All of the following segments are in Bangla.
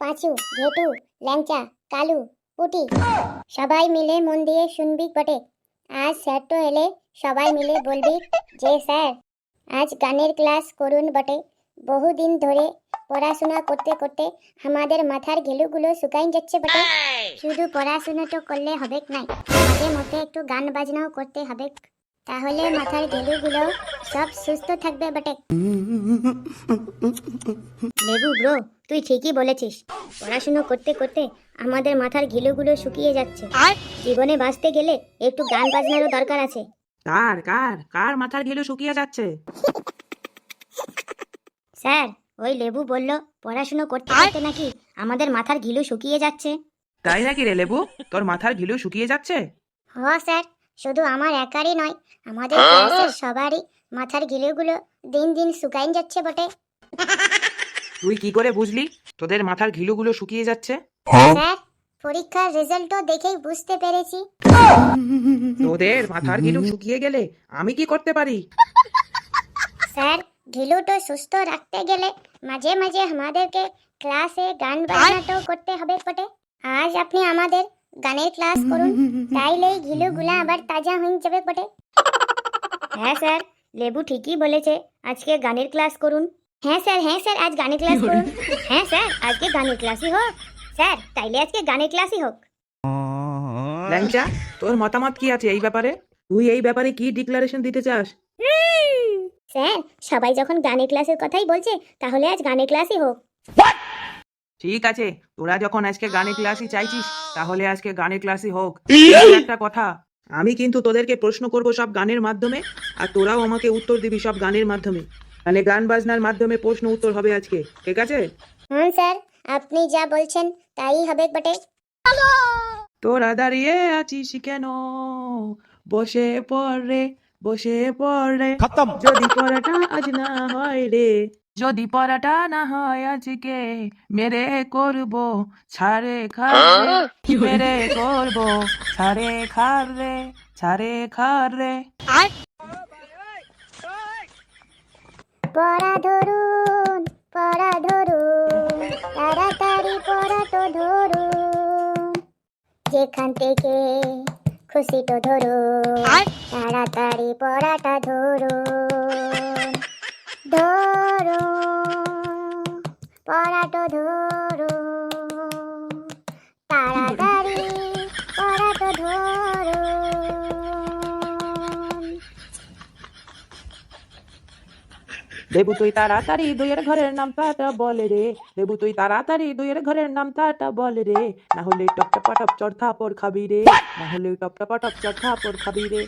পাঁচু ঘেটু ল্যাংচা কালু পুটি সবাই মিলে মন দিয়ে শুনবি বটে। আজ স্যার তো এলে সবাই মিলে বলবি যে স্যার আজ গানের ক্লাস করুন বটে। বহুদিন ধরে পড়াশোনা করতে করতে আমাদের মাথার ঘেলুগুলো শুকাই যাচ্ছে বটে। শুধু পড়াশোনা তো করলে হবে নাই মাঝে মধ্যে একটু গান বাজনাও করতে হবে তাহলে মাথার ঘেলুগুলো সব সুস্থ থাকবে বটে। লেবু ব্রো তুই ঠিকই বলেছিস। পড়াশুনো করতে করতে আমাদের মাথার ঘিলুগুলো শুকিয়ে যাচ্ছে। আর? জীবনে বাঁচতে গেলে একটু গান বাজনারও দরকার আছে। কার কার কার মাথার ঘিলু শুকিয়ে যাচ্ছে? স্যার ওই লেবু বলল পড়াশুনো করতে করতে নাকি আমাদের মাথার ঘিলু শুকিয়ে যাচ্ছে? তাই নাকি রে লেবু? তোর মাথার ঘিলু শুকিয়ে যাচ্ছে? হ স্যার। শুধু আমার একারই নয় আমাদের ক্লাসের সবারই মাথার ঘিলুগুলো দিন দিন শুকাই যাচ্ছে বটে। তুই কি করে বুঝলি? তোদের মাথার ঘিলুগুলো শুকিয়ে যাচ্ছে? স্যার পরীক্ষার রেজাল্টও দেখেই বুঝতে পেরেছি। তোদের মাথার ঘিলু শুকিয়ে গেলে আমি কি করতে পারি? স্যার ঘিলুটো সুস্থ রাখতে গেলে মাঝে মাঝে আমাদেরকে ক্লাসে গান বাজনাটাও করতে হবে বটে। আজ আপনি আমাদের গানের ক্লাস করুন তাইলে এই ঘিলুগুলা আবার তাজা হয়ে যাবে বটে। হ্যাঁ স্যার লেবু ঠিকই বলেছে আজকে গানের ক্লাস করুন। হ্যাঁ স্যার হ্যাঁ স্যার আজ গানের ক্লাস করুন। হ্যাঁ স্যার আজকে গানের ক্লাসই হোক। স্যার তাইলে আজকে গানের ক্লাসই হোক। ল্যাংচা তোর মতামত কি আছে এই ব্যাপারে? তুই এই ব্যাপারে কি ডিক্লারেশন দিতে চাস? স্যার সবাই যখন গানের ক্লাসের কথাই বলছে তাহলে আজ গানের ক্লাসই হোক। ঠিক আছে তোরা যখন আজকে গানে ক্লাসই চাইছিস তাহলে আজকে গানে ক্লাসই হোক। একটা কথা। আমি কিন্তু তোদেরকে প্রশ্ন করব সব গানের মাধ্যমে আর তোরাও আমাকে উত্তর দিবি সব গানের মাধ্যমে। মানে গান বাজনার মাধ্যমে প্রশ্ন উত্তর হবে আজকে ঠিক আছে? হুম স্যার আপনি যা বলছেন তাই হবে বটে। তোরা দাঁড়িয়ে আছিস কেন? বসে পড়ে বসে পড়ে যদি পড়াটা আজ না হয় রে যদি পড়াটা না হয় আজকে মেরে করব ছাড়ে খার রে মেরে করব ছাড়ে খার রে ছাড়ে খার রে। পড়া ধরুন পড়া ধরুন তাড়াতাড়ি পড়া তো ধরুন। যেখান থেকে খুশি তো ধরুন তাড়াতাড়ি পড়াটা ধরুন ধরুন তাড়াতাড়ি ধরুন দেবু তুই তাড়াতাড়ি দুইয়ের ঘরের নামটা বলে রে। দেবু তুই তাড়াতাড়ি দুইয়ের ঘরের নামটা বলে রে। না হলে টপটা পাটপ চড়থা পর খাবি রে। না হলে টপটা পাটপ চড়থা পর খাবি রে।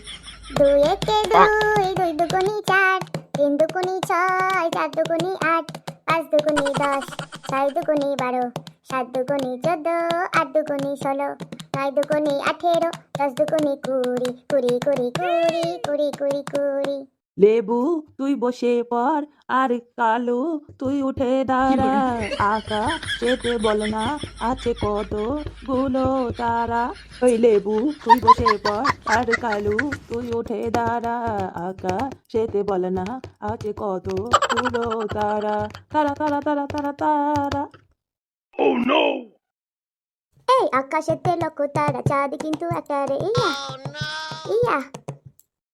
দুই একে দুই দুই দুগুনি চার তিন দুগুনি ছয়, চার দুগুনি আট, পাঁচ দুগুনি দশ, ছয় দুগুনি বারো, সাত দুগুনি চোদ্দ, আট দুগুনি ষোলো, নয় দুগুনি আঠেরো, দশ দুগুনি কুড়ি কুড়ি কুড়ি কুড়ি কুড়ি কুড়ি কুড়ি। লেবু তুই বসে পর আর কালু তুই উঠে দাঁড়া। আকা যেতে বল না আছে কতগুলো তারা। ওই লেবু তুই বসে পর আর কালু তুই উঠে দাঁড়া। আকা যেতে বল না আছে কতগুলো তারা তারা তারা তারা তারা। তারা এই আকাশেতে লক্ষ তারা চাঁদ কিন্তু একটা রে ইয়া ইয়া।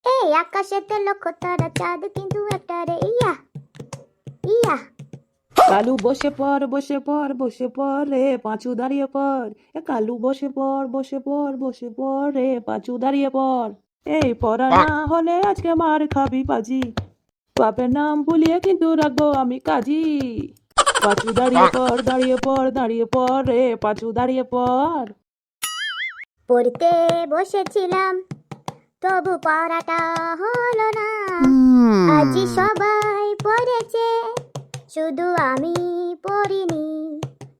এই আকাশেতে লক্ষ তারা চাঁদ কিন্তু একটা রে ইয়া ইয়া। কালু বসে পর বসে পর বসে পর রে পাঁচু দাঁড়িয়ে পর। এ কালু বসে পর বসে পর বসে পর রে পাঁচু দাঁড়িয়ে পর। এই পড়া না হলে আজকে মার খাবি পাজি। বাপের নাম ভুলিয়ে কিন্তু রাখব আমি কাজী। পাঁচু দাঁড়িয়ে পর দাঁড়িয়ে পর দাঁড়িয়ে পর রে পাঁচু দাঁড়িয়ে পর। পড়তে বসেছিলাম। তবু পড়াটা হলো না। আজ সবাই পড়েছে। শুধু আমি পড়িনি।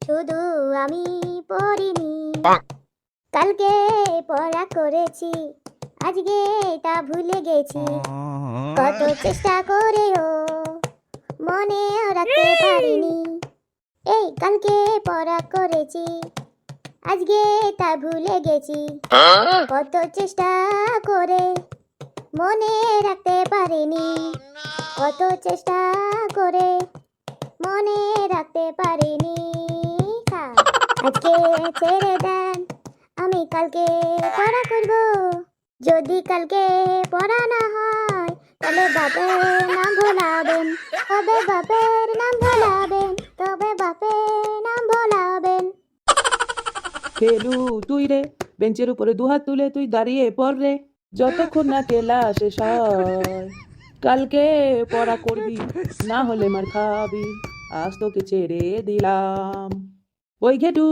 শুধু আমি পড়িনি। কালকে পড়া করেছি। আজকে তা ভুলে গেছি। কত চেষ্টা করেও মনে রাখতে পারিনি। এই কালকে পড়া করেছি। আজকে তা ভুলে গেছি। কত চেষ্টা করে মনে রাখতে পারিনি। কত চেষ্টা করে মনে রাখতে পারিনি। আজকে ছেড়ে দেন আমি কালকে পড়া করব। যদি কালকে পড়া না হয় তবে বাপের নাম ভোলাবেন। তবে বাপের ফেলু তুই রে, বেঞ্চের উপরে দুহাত তুলে তুই দাঁড়িয়ে পড় রে, যতক্ষণ না কেলা হয়। কালকে পড়া করবি, না হলে মার খাবি, আজ তোকে ছেড়ে দিলাম। ওই ঘেটু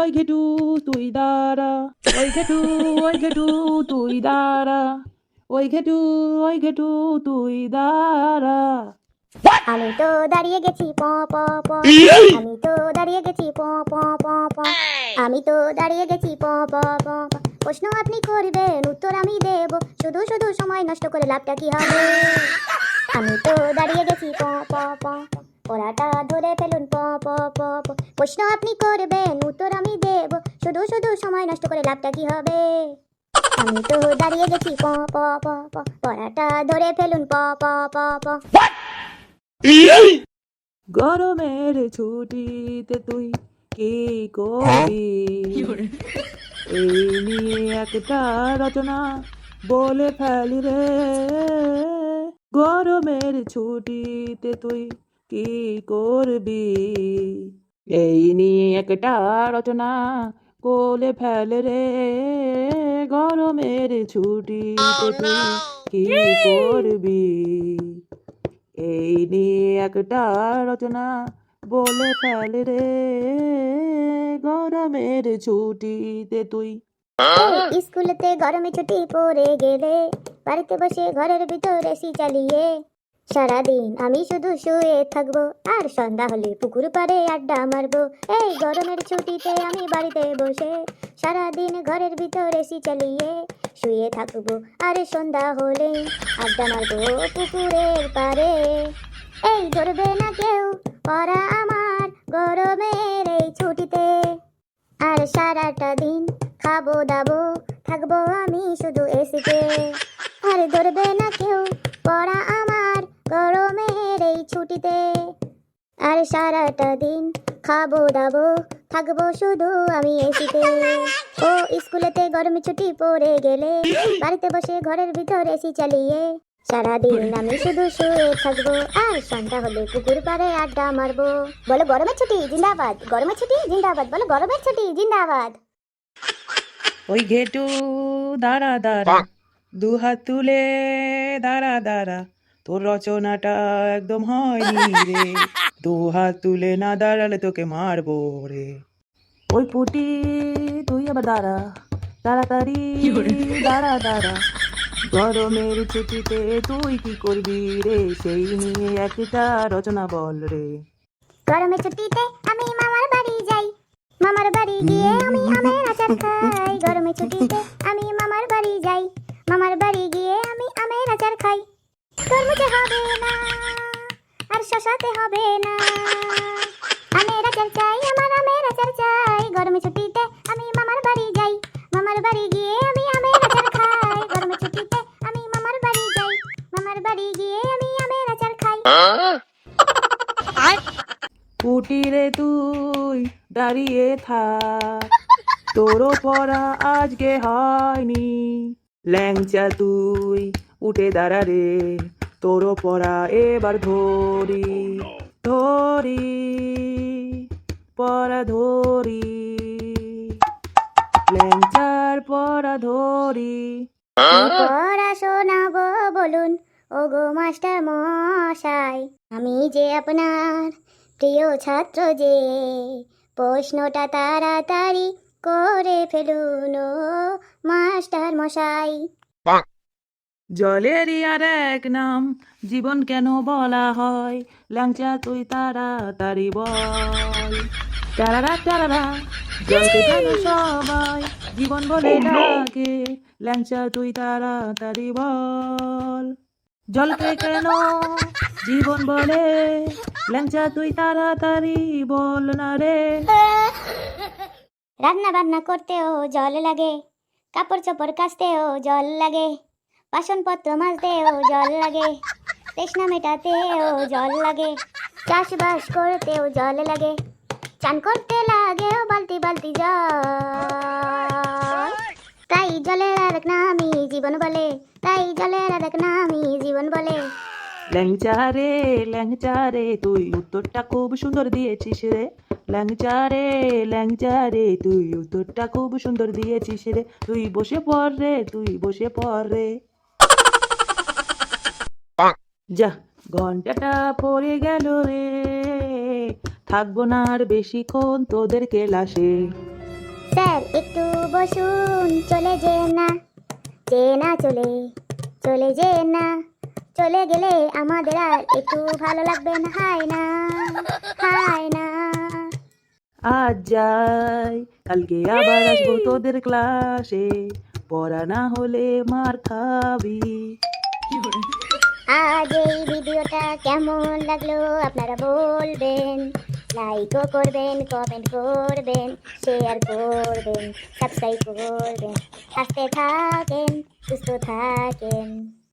ওই ঘেটু, তুই দাঁড়া। ওই ঘেটু ওই ঘেটু, তুই দাঁড়া। ওই ঘেটু ওই ঘেটু, তুই দাঁড়া। আমি তো দাঁড়িয়ে গেছি প প প আমি তো দাঁড়িয়ে গেছি প প প প আমি তো দাঁড়িয়ে গেছি প প প। প্রশ্ন আপনি করবেন উত্তর আমি দেব শুধু শুধু সময় নষ্ট করে লাভটা কি হবে আমি তো দাঁড়িয়ে গেছি প প প প। পড়াটা ধরে ফেলুন প প প প। প্রশ্ন আপনি করবেন উত্তর আমি দেব শুধু শুধু সময় নষ্ট করে লাভটা কি হবে আমি তো দাঁড়িয়ে গেছি প প প প। পড়াটা ধরে ফেলুন প প প প গরমের ছুটিতে তুই কি করবি? এই নিয়ে একটা রচনা বলে ফেলি রে। গরমের ছুটিতে তুই কি করবি? এই নিয়ে একটা রচনা বলে ফেলে রে। গরমের ছুটিতে তুই কি করবি? এই নিয়ে একটা রচনা বলে ফেলে রে, গরমের ছুটিতে তুই। স্কুলেতে গরমে ছুটি পড়ে গেলে, বাড়িতে বসে ঘরের ভিতর এসি চালিয়ে, সারাদিন আমি শুধু শুয়ে থাকব আর সন্ধ্যা হলে পুকুর পাড়ে আড্ডা মারবো। এই গরমের ছুটিতে আমি বাড়িতে বসে, সারাদিন ঘরের ভিতর এসি চালিয়ে শুয়ে থাকব। আর সন্ধ্যা হলে আড্ডা মারবো পুকুরের পাড়ে। এই ধরবে না কেউ পড়া আমার গরমের এই ছুটিতে। আর সারাটা দিন খাব দাবো, থাকব আমি শুধু এসিতে। আর ধরবে না কেউ পড়া আমার গরমের এই ছুটিতে। আর সারাটা দিন খাব দাবো থাকব শুধু আমি এসিতে। ও স্কুলেতে গরমে ছুটি পড়ে গেলে বাড়িতে বসে ঘরের ভিতর এসি চালিয়ে সারাদিন আমি শুধু শুয়ে থাকব। আর সন্ধ্যা হলে পুকুর পাড়ে আড্ডা মারবো। বলো গরমের ছুটি জিন্দাবাদ। গরমের ছুটি জিন্দাবাদ। বলো গরমের ছুটি জিন্দাবাদ। ওই ঘেটু দাঁড়া দাঁড়া। দু হাত তুলে দাঁড়া দাঁড়া। তোর রচনাটা একদম হয়নি রে। দু হাত তুলে না দাঁড়ালে তোকে মারবো রে। ওই পুটি তুই আবার দাঁড়া। তাড়াতাড়ি দাঁড়া দাঁড়া। গরমের ছুটিতে তুই কি করবি রে? সেই নিয়ে একটা রচনা বল রে। গরমের ছুটিতে আমি মামার বাড়ি যাই। মামার বাড়ি গিয়ে আমি আমের আচার খাই। গরমের ছুটিতে আমি মামার বাড়ি যাই। মামার বাড়ি গিয়ে আমি আমের আচার খাই তরমুজে হবে না আর শশাতে হবে না। আমের আচার চাই আমার আমের আচার চাই গরমের ছুটিতে আমি মামার বাড়ি যাই। মামার বাড়ি গিয়ে আমি আমের আচার খাই গরমের ছুটিতে আমি মামার বাড়ি যাই। মামার বাড়ি গিয়ে আমি আমের আচার খাই। কুটিরে তুই দাঁড়িয়ে থাক তোরও পড়া আজকে হয়নি। ল্যাংচা তুই উঠে দাঁড়া রে তোরও পড়া এবার ধরি ধরি পড়া ধরি। ল্যাংচার পড়া ধরি। পড়া শোনাবো বলুন? ও গো মাস্টার মশাই আমি যে আপনার প্রিয় ছাত্র যে প্রশ্নটা তাড়াতাড়ি করে ফেলুন ও মাস্টার মশাই। জলেরই আর এক নাম জীবন কেন বলা হয়? ল্যাংচা তুই তাড়াতাড়ি বল। তারারা তারারা জলকে কেন সবাই জীবন বলে ডাকে ল্যাংচা তুই তাড়াতাড়ি বল। জলকে কেন জীবন বলে? ল্যাংচা তুই তাড়াতাড়ি বল না রে। রান্না বান্না করতেও জল লাগে কাপড় চোপড় কাচতেও জল লাগে। বাসনপত্র মাজতেও জল লাগে। তৃষ্ণা মেটাতেও জল লাগে। চাষবাস করতেও জল লাগে। চান করতে লাগে বালতি বালতি জল। তাই জলের আরেক নামই জীবন বলে। তাই জলের আরেক নামই জীবন বলে। ল্যাংচা রে ল্যাংচা রে, তুই উত্তরটা খুব সুন্দর দিয়েছিস রে। ল্যাংচা রে ল্যাংচা রে, তুই উত্তরটা খুব সুন্দর দিয়েছিস রে। তুই বসে পড় রে, তুই বসে পড় রে। যা ঘন্টাটা পড়ে গেল রে। থাকব না আর বেশিক্ষণ তোদের ক্লাসে স্যার একটু বসুন চলে যে না। যে না চলে চলে যে না। চলে গেলে আমাদের আর একটু ভালো লাগবে না। হায় না হায় না। আজ যাই কালকে আবার আসব তোদের ক্লাসে। পড়া না হলে মার খাবি। আজ এই ভিডিওটা কেমন লাগল আপনারা বলবেন? লাইকও করবেন কমেন্ট করবেন শেয়ার করবেন সাবস্ক্রাইব করবেন হাসতে থাকেন, সুস্থ থাকেন।